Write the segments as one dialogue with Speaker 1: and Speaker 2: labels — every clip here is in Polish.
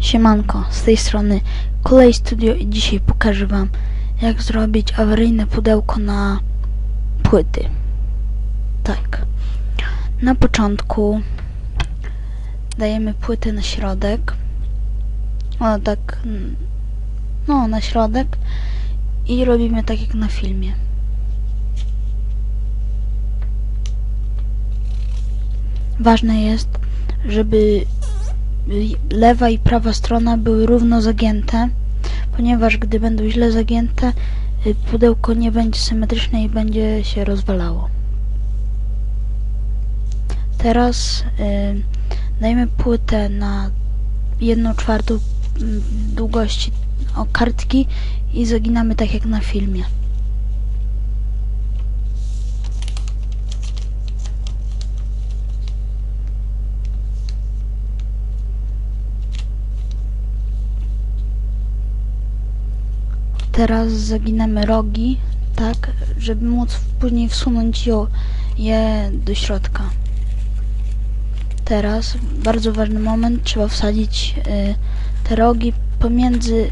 Speaker 1: Siemanko, z tej strony Kolej Studio i dzisiaj pokażę wam jak zrobić awaryjne pudełko na płyty. Tak. Na początku dajemy płytę na środek. O tak, mm, no na środek i robimy tak jak na filmie. Ważne jest, żeby lewa i prawa strona były równo zagięte, ponieważ gdy będą źle zagięte, y, pudełko nie będzie symetryczne i będzie się rozwalało. Teraz y, dajmy płytę na 1 czwartą mm, długości kartki i zaginamy tak jak na filmie. Teraz zaginamy rogi, tak, żeby móc później wsunąć je do środka. Teraz, bardzo ważny moment, trzeba wsadzić y, te rogi pomiędzy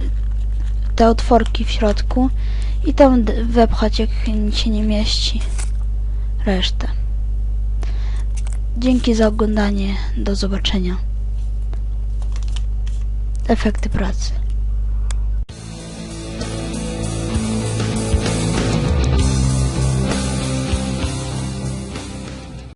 Speaker 1: te otworki w środku i tam wepchać, jak się nie mieści, resztę. Dzięki za oglądanie, do zobaczenia. Efekty pracy.